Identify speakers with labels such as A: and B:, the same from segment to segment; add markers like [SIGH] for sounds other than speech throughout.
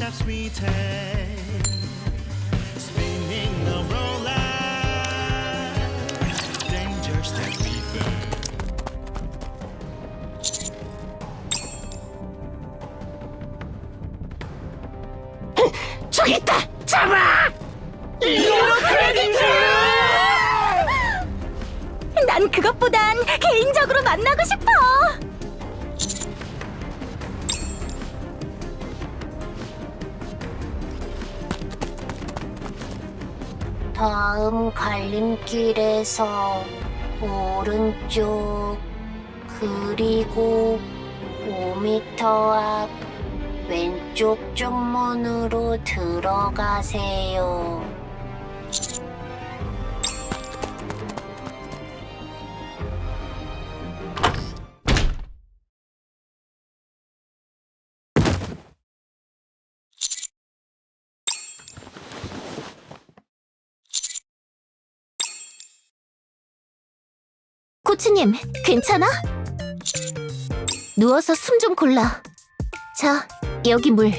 A: steps we take. Spinning the roller, danger steps we face.
B: 저기 있다! 잡아! 이거 크레디트! 난 그것보단 개인적으로 만나고 싶어! 다음 갈림길에서 오른쪽 그리고 5m 앞 왼쪽 쪽문으로 들어가세요. 코치님, 괜찮아? 누워서 숨 좀 골라. 자, 여기 물.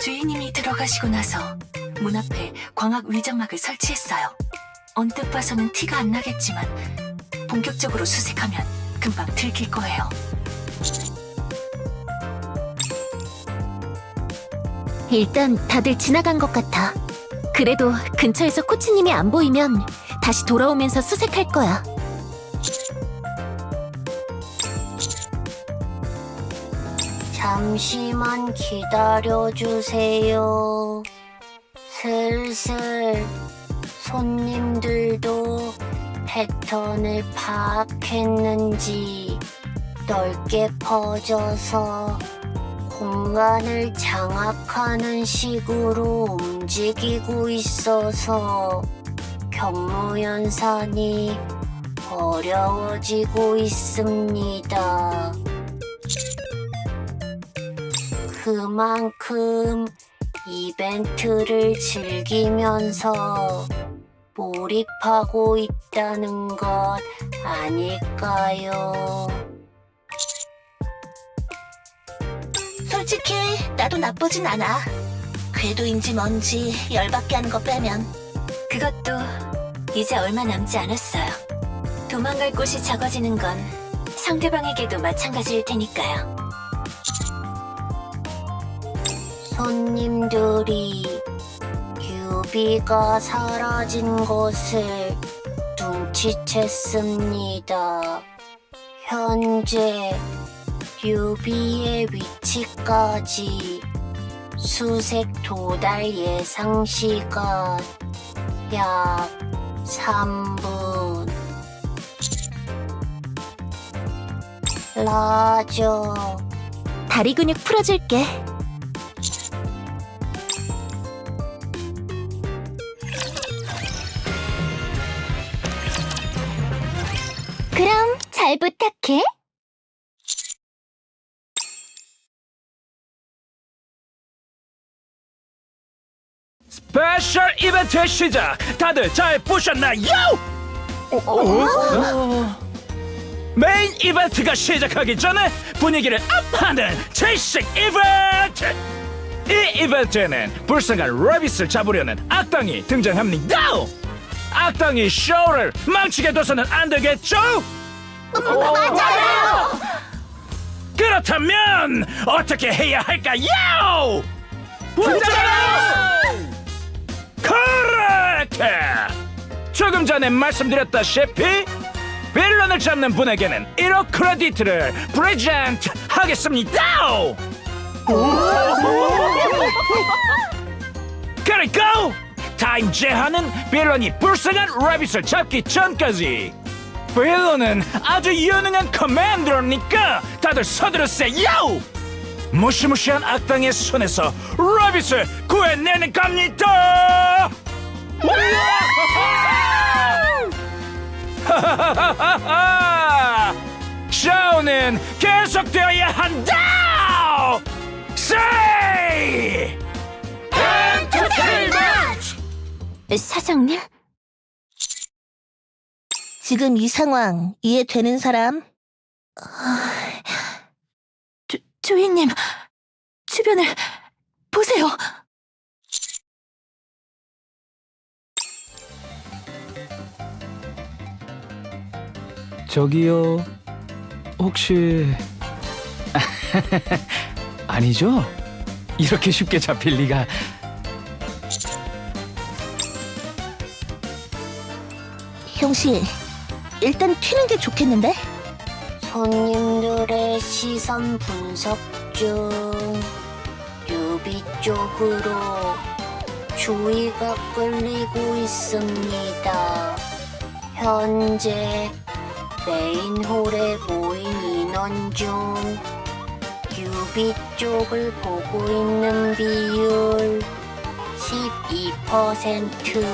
C: 주인님이 들어가시고 나서 문 앞에 광학 위장막을 설치했어요. 언뜻 봐서는 티가 안 나겠지만 본격적으로 수색하면 금방 들킬 거예요.
B: 일단 다들 지나간 것 같아. 그래도 근처에서 코치님이 안 보이면 다시 돌아오면서 수색할 거야. 잠시만 기다려주세요. 슬슬 손님들도 패턴을 파악했는지 넓게 퍼져서 공간을 장악하는 식으로 움직이고 있어서 경무연산이 어려워지고 있습니다. 그만큼 이벤트를 즐기면서 몰입하고 있다는 것 아닐까요?
D: 솔직히 나도 나쁘진 않아. 궤도인지 뭔지 열받게 하는 거 빼면
C: 그것도 이제 얼마 남지 않았어요. 도망갈 곳이 적어지는 건 상대방에게도 마찬가지일 테니까요.
B: 손님들이 규비가 사라진 것을 눈치챘습니다. 현재 유비의 위치까지 수색 도달 예상 시간 약 3분. 라저. 다리 근육 풀어줄게. 그럼 잘 부탁해.
E: 스페셜 이벤트 시작! 다들 잘 보셨나요? 어? 메인 이벤트가 시작하기 전에 분위기를 업하는 제식 이벤트! 이 이벤트에는 불쌍한 레비스를 잡으려는 악당이 등장합니다! 악당이 쇼를 망치게 둬서는 안 되겠죠?
B: 맞아요.
E: 그렇다면 어떻게 해야 할까요? 분장하 라! 그렇게! 조금 전에 말씀드렸다시피 빌런을 잡는 분에게는 1억 크레디트를 프레젠트 하겠습니다! 그리고 타임 제한은 빌런이 불쌍한 레빗을 잡기 전까지 빌런은 아주 유능한 커맨더니까 다들 서두르세요! 무시무시한 악당의 손에서 레빗을 구해내는 겁니다! [LAUGHS] 쇼는 계속되어야 한다! 세이!
B: 사장님?
D: 지금 이 상황 이해되는 사람?
C: 주인님, 주변을 보세요.
E: 저기요. 혹시 [LAUGHS] 아니죠? 이렇게 쉽게 잡힐 리가.
D: 형씨, 일단 튀는 게 좋겠는데?
B: 손님들의 시선 분석 중 유비 쪽으로 주의가 끌리고 있습니다. 현재 메인홀에 모인 인원 중 유비 쪽을 보고 있는 비율 12%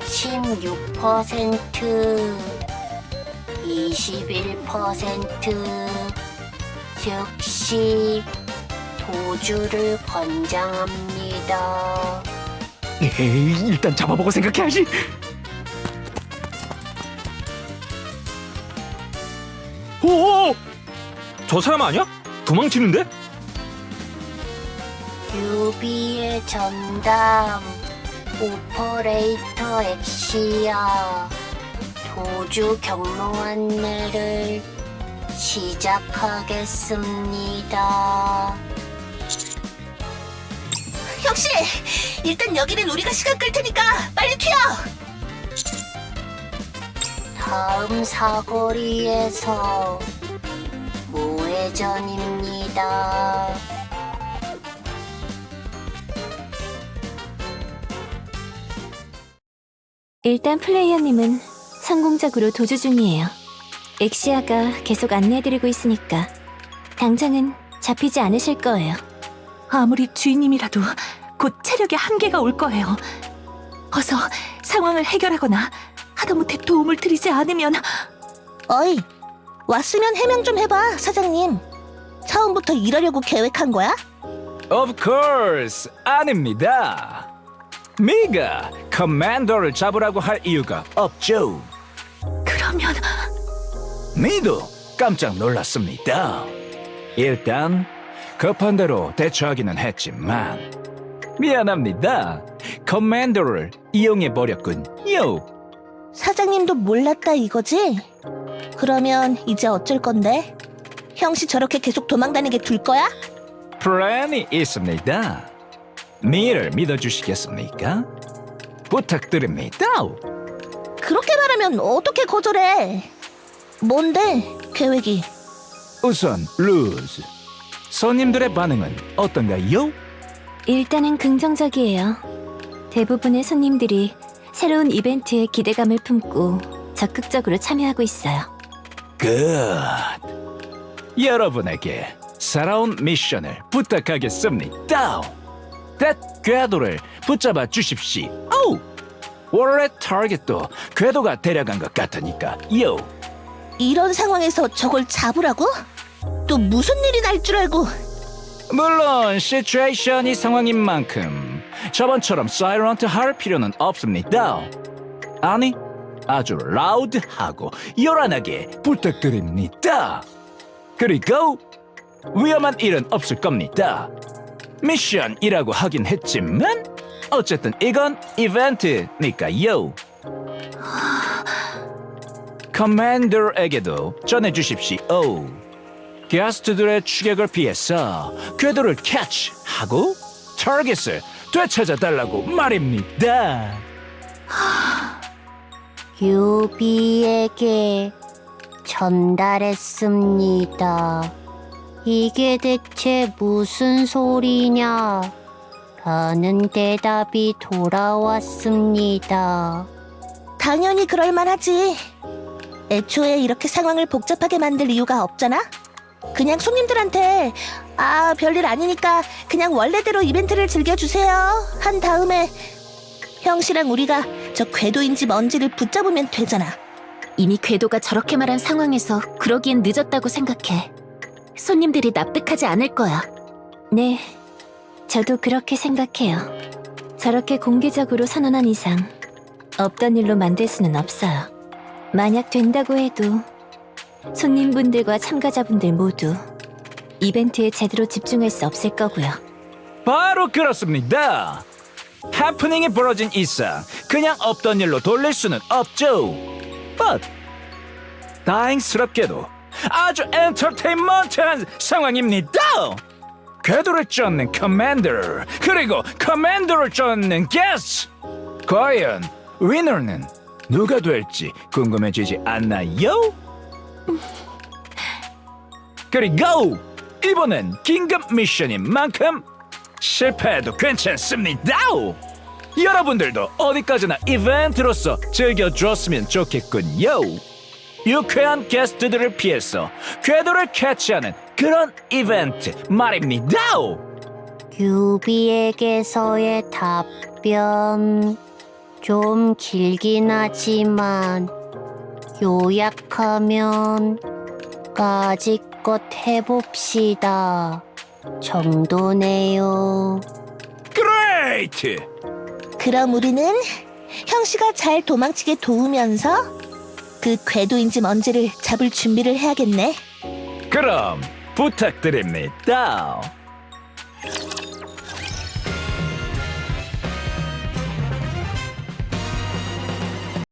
B: 16% 21% 즉시 도주를 권장합니다.
E: 에이, 일단 잡아보고 생각해야지. 오, 저 사람 아니야? 도망치는데?
B: 유비의 전담 오퍼레이터 엑시아 도주 경로 안내를 시작하겠습니다.
D: 형씨, 일단 여기는 우리가 시간 끌 테니까 빨리 튀어!
B: 다음 사거리에서 우회전입니다.
F: 일단 플레이어님은 성공적으로 도주 중이에요. 엑시아가 계속 안내해드리고 있으니까 당장은 잡히지 않으실 거예요.
C: 아무리 주인님이라도 곧 체력의 한계가 올 거예요. 어서 상황을 해결하거나 하다못해 도움을 드리지 않으면
D: 어이, 왔으면 해명 좀 해봐, 사장님. 처음부터 이러려고 계획한 거야?
E: Of course, 아닙니다. 미가 커맨더를 잡으라고 할 이유가 없죠.
C: 그러면
E: 미도 깜짝 놀랐습니다. 일단 급한 대로 대처하기는 했지만 미안합니다. 커맨더를 이용해 버렸군요.
D: 사장님도 몰랐다 이거지? 그러면 이제 어쩔 건데? 형씨 저렇게 계속 도망다니게 둘 거야?
E: 플랜이 있습니다. 미를 믿어주시겠습니까? 부탁드립니다.
D: 그렇게 말하면 어떻게 거절해? 뭔데, 계획이?
E: 우선 루즈. 손님들의 반응은 어떤가요?
F: 일단은 긍정적이에요. 대부분의 손님들이 새로운 이벤트에 기대감을 품고 적극적으로 참여하고 있어요.
E: 굿. 여러분에게 새로운 미션을 부탁하겠습니다. 댓 궤도를 붙잡아 주십시오. 오! 원래 타겟도 궤도가 데려간 것 같으니까 요.
D: 이런 상황에서 저걸 잡으라고? 또 무슨 일이 날 줄 알고
E: 물론 시츄에이션이 상황인 만큼 저번처럼 사이런트 할 필요는 없습니다. 아니, 아주 라우드하고 요란하게 부탁드립니다. 그리고 위험한 일은 없을 겁니다. 미션이라고 하긴 했지만 어쨌든 이건 이벤트니까요. 커맨더에게도 전해주십시오. 게스트들의 추격을 피해서 궤도를 캐치하고 타겟을 되찾아 달라고 말입니다. [GASPS]
B: 유비에게 전달했습니다. 이게 대체 무슨 소리냐? 라는 대답이 돌아왔습니다.
D: 당연히 그럴 만하지. 애초에 이렇게 상황을 복잡하게 만들 이유가 없잖아. 그냥 손님들한테 아 별일 아니니까 그냥 원래대로 이벤트를 즐겨주세요 한 다음에 형씨랑 우리가 저 궤도인지 뭔지를 붙잡으면 되잖아.
F: 이미 궤도가 저렇게 말한 상황에서 그러기엔 늦었다고 생각해. 손님들이 납득하지 않을 거야. 네, 저도 그렇게 생각해요. 저렇게 공개적으로 선언한 이상 없던 일로 만들 수는 없어요. 만약 된다고 해도 손님분들과 참가자분들 모두 이벤트에 제대로 집중할 수 없을 거고요.
E: 바로 그렇습니다. 해프닝이 벌어진 이상 그냥 없던 일로 돌릴 수는 없죠. But 다행스럽게도 아주 엔터테인먼트한 상황입니다. 궤도를 쫓는 커맨더 그리고 커맨더를 쫓는 게스트 과연 위너는 누가 될지 궁금해지지 않나요? 그리고 이번엔 긴급 미션인 만큼 실패해도 괜찮습니다. 여러분들도 어디까지나 이벤트로서 즐겨줬으면 좋겠군요. 유쾌한 게스트들을 피해서 궤도를 캐치하는 그런 이벤트 말입니다.
B: 유비에게서의 답변 좀 길긴 하지만 요약하면 까짓것 해봅시다 정도네요.
E: 그레이트!
D: 그럼 우리는 형씨가 잘 도망치게 도우면서 그 궤도인지 뭔지를 잡을 준비를 해야겠네.
E: 그럼 부탁드립니다.